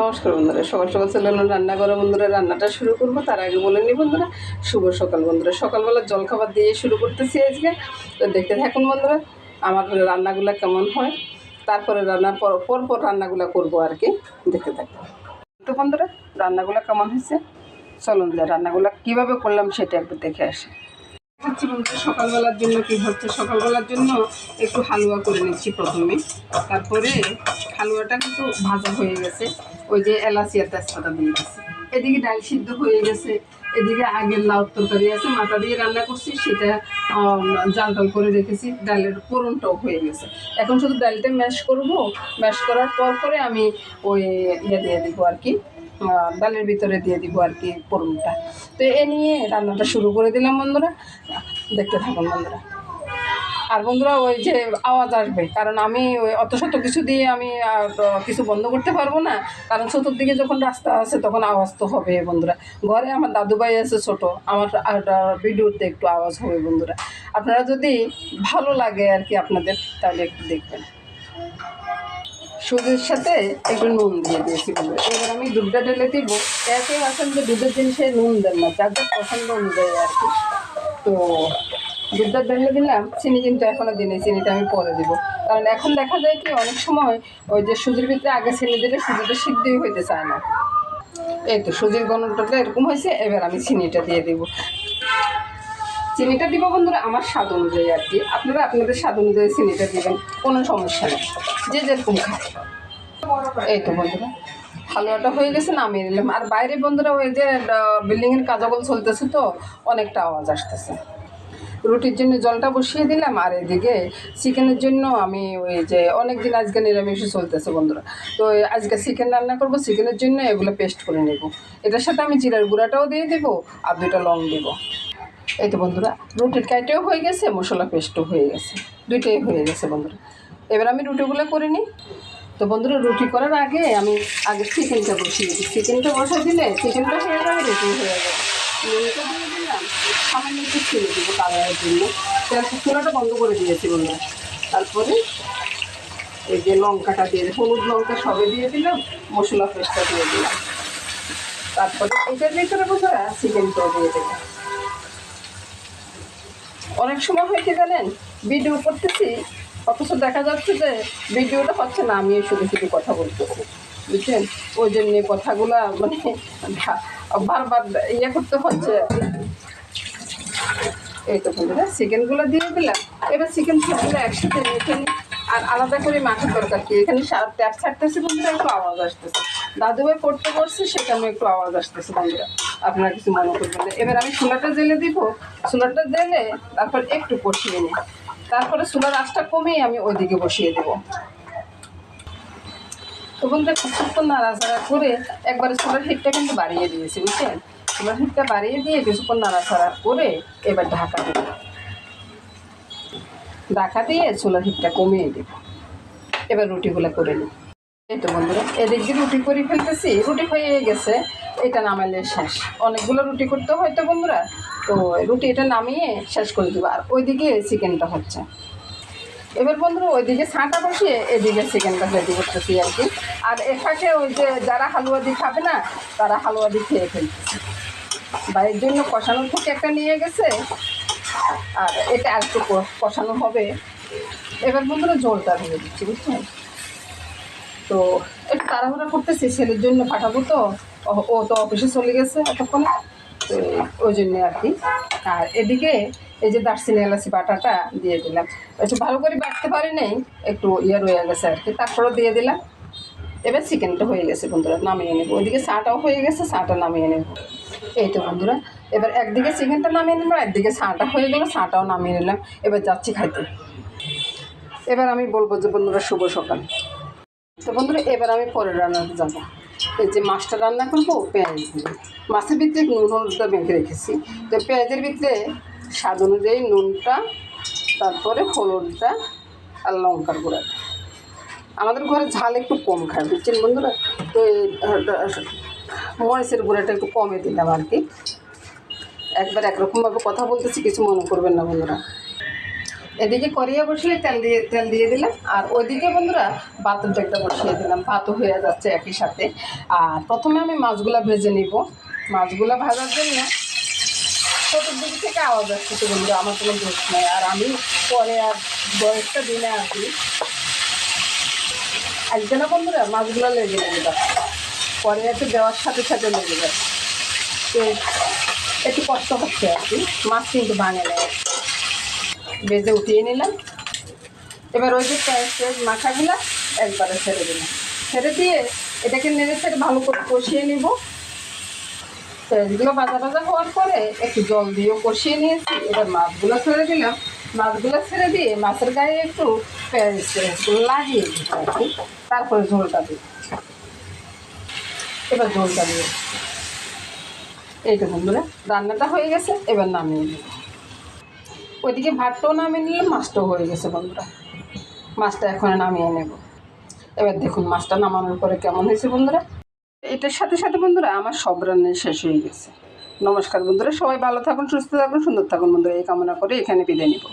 নমস্কার বন্ধুরা, সকাল সকাল চলে এলাম রান্না করো বন্ধুরা, রান্নাটা শুরু করব, তার আগে বলে নি বন্ধুরা, শুভ সকাল বন্ধুরা। সকালবেলা জলখাবার দিয়ে শুরু করতেছি আজকে। তো দেখতে থাকুন বন্ধুরা, আমার রান্নাগুলো কেমন হয়, তারপরে রান্নার পর পর পর রান্নাগুলো করব আর কি। দেখতে থাকুন। তো বন্ধুরা, রান্নাগুলো কেমন হয়েছে? চলুন রান্নাগুলো কীভাবে করলাম সেটা একটু দেখে আসি। সকালবেলার জন্য কী হচ্ছে সকালবেলার জন্য একটু হালুয়া করে নিচ্ছি প্রথমে। তারপরে হালুয়াটা কিন্তু ভাজা হয়ে গেছে। ওই যে এলাচি আর তেজপাতা দিয়ে গেছে এদিকে ডাল সিদ্ধ হয়ে গেছে। এদিকে আগের লাউ তরকারি আছে, মাথা দিয়ে রান্না করছি, সেটা জাল টাল করে রেখেছি। ডালের পোড়নটাও হয়ে গেছে। এখন শুধু ডালটা ম্যাশ করব। ম্যাশ করার পর পরে আমি ওই ইয়ে দিয়ে দেবো আর কি। ডালের ভিতরে দিয়ে দিব আর কি পোড়নটা তো এ নিয়ে রান্নাটা শুরু করে দিলাম বন্ধুরা। দেখতে থাকুন বন্ধুরা। আর বন্ধুরা, ওই যে আওয়াজ আসবে, কারণ আমি ওই অত শত কিছু দিয়ে আমি কিছু বন্ধ করতে পারব না। কারণ চতুর্দিকে যখন রাস্তা আছে, তখন আওয়াজ তো হবে বন্ধুরা। ঘরে আমার দাদুভাই আছে ছোট, আমার ভিডিওতে একটু আওয়াজ হবে বন্ধুরা। আপনারা যদি ভালো লাগে আর কি আপনাদের, তাহলে একটু দেখবেন। সুজির সাথে একটু নুন দিয়ে দিয়েছি এবার আমি দুধটা ঢেলে দিব। একে আছেন যে দুধের জিনিসে নুন দেন না, যার যার পছন্দ অনুযায়ী আর কি। তো দুধটা ঢেলে দিলাম, চিনি কিন্তু এখনও দিনে চিনিটা আমি পরে দিব। কারণ এখন দেখা যায় কি, অনেক সময় ওই যে সুজির ভিতরে আগে চিনি দিলে সুজিটা সিদ্ধই হইতে চায় না। এই তো সুজির গণনটা এরকম হয়েছে এবার আমি চিনিটা দিয়ে দিব। চিনিটা দিব বন্ধুরা আমার স্বাদ অনুযায়ী আর কি। আপনারা আপনাদের স্বাদ অনুযায়ী চিনিটা দিবেন, কোনো সমস্যা নেই। যে যেরকম খায়। এই তো বন্ধুরা, হালুয়াটা হয়ে গেছে, নামিয়ে নিলাম। আর বাইরে বন্ধুরা ওই যে বিল্ডিংয়ের কাজকল চলতেছে তো, অনেকটা আওয়াজ আসতেছে। রুটির জন্য জলটা বসিয়ে দিলাম, আর এদিকে চিকেনের জন্য আমি ওই যে অনেক দিন আজকে নিরামিষে চলতেছে বন্ধুরা। তো আজকে চিকেন রান্না করব, চিকেনের জন্য এগুলো পেস্ট করে নেব। এটার সাথে আমি জিরার গুঁড়াটাও দিয়ে দেবো, আর দুটো লং দেবো। এই তো বন্ধুরা, রুটির কাইটেও হয়ে গেছে, মশলা পেস্টও হয়ে গেছে। দুইটাই হয়ে গেছে বন্ধুরা। এবার আমি রুটিগুলো করে নিই। তো বন্ধুরা, রুটি করার আগে আমি আগে চিকেনটা বসিয়ে দিই। চিকেনটা বসাই দিলে চিকেনটা হয়ে যাবে, রুটি হয়ে যাবে। দিলাম, সামান্য একটু ছেড়ে দেবো কালারের জন্য। চুলাটা বন্ধ করে দিয়েছি বন্ধুরা। তারপরে এই যে লঙ্কাটা দিয়ে হলুদ লঙ্কা সবে দিয়ে দিলাম, মশলা পেস্টটা দিয়ে দিলাম। তারপরে এটার ভিতরে বন্ধুরা চিকেনটাও দিয়ে দেবো অনেক সময় হয় কি জানেন, ভিডিও করতেছি, অথচ দেখা যাচ্ছে যে ভিডিওটা হচ্ছে না আমি শুধু শুধু কথা বলতেছি বুঝছেন? ওই জন্যে কথাগুলা মানে বারবার ইয়ে করতে হচ্ছে। এই তো বন্ধুরা চিকেনগুলো দিয়ে দিলাম। এবার চিকেন সবগুলো একসাথে নিয়ে নিই আর আলাদা করে মাখার দরকার কি? এখানে ট্যাপ ছাড়তেছে বন্ধুরা একটু আওয়াজ আসতেছে। দাদুভাই পড়তে পড়ছে সেখানে একটু আওয়াজ আসতেছে বন্ধুরা আপনারা কিছু মনে করবেন না। এবার আমি চুলাটা জেলে দিব। চুলাটা জেলে তারপর একটু কষিয়ে নিই। তারপরে চুলার আঁচটা কমিয়ে আমি ওইদিকে বসিয়ে দেবো। তো বন্ধুরা কিছুক্ষণ নাড়াচাড়া করে একবারে চুলার হিটটা কিন্তু বাড়িয়ে দিয়েছি, বুঝছেন? চুলার হিটটা বাড়িয়ে দিয়ে কিছুক্ষণ নাড়াচাড়া করে এবার ঢাকা দেব। ঢাকা দিয়ে চুলার হিটটা কমিয়ে দেব। এবার রুটিগুলো করে নিই। এই তো বন্ধুরা, এদিক দিয়ে রুটি করে ফেলতেছি। রুটি হয়ে গেছে, এটা নামালে শেষ। অনেকগুলো রুটি করতে হয় তো বন্ধুরা, তো রুটি এটা নামিয়ে শেষ করে দেবো। আর ওইদিকে চিকেনটা হচ্ছে। এবার বন্ধুরা, ওইদিকে ছাঁটা বসিয়ে এদিকে চিকেনটা রেডি করতেছি আর কি। আর এখানে ওই যে যারা হালুয়া দিয়ে খাবে না, তারা হালুয়া দিয়ে খেয়ে ফেলতেছে। বাইরের জন্য কষানোর থেকে একটা নিয়ে গেছে। আর এটা একটু কষানো হবে। এবার বন্ধুরা জলটা দিয়ে দিচ্ছি, বুঝছেন? তো একটু তাড়াহুড়া করতেছি, ছেলের জন্য পাঠাবো তো। ও- তো অফিসে চলে গেছে এতক্ষণে। তো ওই জন্যে আর কি। আর এদিকে এই যে দার্সিনি এলাচি বাটাটা দিয়ে দিলাম। একটু ভালো করে বাটতে পারি নাই, একটু ইয়ে রয়ে গেছে আর কি, তারপরেও দিয়ে দিলাম। এবার চিকেনটা হয়ে গেছে বন্ধুরা, নামিয়ে নেব। ওইদিকে চাটাও হয়ে গেছে, চাটা নামিয়ে নেব। এই তো বন্ধুরা, এবার একদিকে চিকেনটা নামিয়ে নিলাম একদিকে চাটা হয়ে গেলো, চাটাও নামিয়ে নিলাম। এবার যাচ্ছি খাইতে। এবার আমি বলব যে বন্ধুরা, শুভ সকাল। তো বন্ধুরা, এবার আমি পরের রান্নাতে যাব। এই যে মাছটা রান্না করব, পেঁয়াজ দিয়ে। মাছের ভিতরে নুন, হলুদটা বেঁধে রেখেছি। তো পেঁয়াজের ভিতরে স্বাদ অনুযায়ী নুনটা, তারপরে হলুদটা আর লঙ্কার গুঁড়াটা। আমাদের ঘরে ঝাল একটু কম খায়, বুঝছেন বন্ধুরা? তো মরিচের গুঁড়াটা একটু কমে দিলাম আর কি। একবার একরকমভাবে কথা বলতেছি, কিছু মনে করবেন না বন্ধুরা। এদিকে করিয়ে বসলে তেল দিয়ে তেল দিয়ে দিলাম। আর ওইদিকে বন্ধুরা বাতুর একটা বসিয়ে দিলাম। ভাতও হয়ে যাচ্ছে একই সাথে। আর প্রথমে আমি মাছগুলা ভেজে নিব। মাছগুলা ভাজার জন্য চতুর্দিক থেকে আওয়াজ আসছে বন্ধুরা, আমার কোনো দোষ নেই। আর আমি পরে আর বয়সটা দিনে আসি আজকে না বন্ধুরা, মাছগুলো লেগে যাচ্ছে পরে একটু দেওয়ার সাথে সাথে লেগে যাবে। তো একটু কষ্ট হচ্ছে আর কি, মাছ কিন্তু ভাঙে নেয় বেজে উঠিয়ে নিলাম। এবার ওই যে পেঁয়াজ মাখাগুলা একবারে ছেড়ে দিলাম। ছেড়ে দিয়ে এটাকে নেড়ে ছেড়ে ভালো করে কষিয়ে নিব। পেঁয়াজগুলো ভাজা ভাজা হওয়ার পরে একটু জল দিয়েও কষিয়ে নিয়েছি। এবার মাছগুলো ছেড়ে দিলাম। মাছগুলো ছেড়ে দিয়ে মাছের গায়ে একটু পেঁয়াজ লাগিয়ে দিই আর তারপরে ঝোলটা দিই এবার ঝোলটা দিয়ে এই তো বন্ধুরা, রান্নাটা হয়ে গেছে, এবার নামিয়ে দিই ওইদিকে ভাতটাও নামিয়ে নিলাম, মাছটাও হয়ে গেছে বন্ধুরা। মাছটা এখন নামিয়ে নেব। এবার দেখুন মাছটা নামানোর পরে কেমন হয়েছে বন্ধুরা। এটার সাথে সাথে বন্ধুরা, আমার সব রান্নাই শেষ হয়ে গেছে। নমস্কার বন্ধুরা, সবাই ভালো থাকুন, সুস্থ থাকুন, সুন্দর থাকুন বন্ধুরা। এই কামনা করে এখানে বিদায় নিব।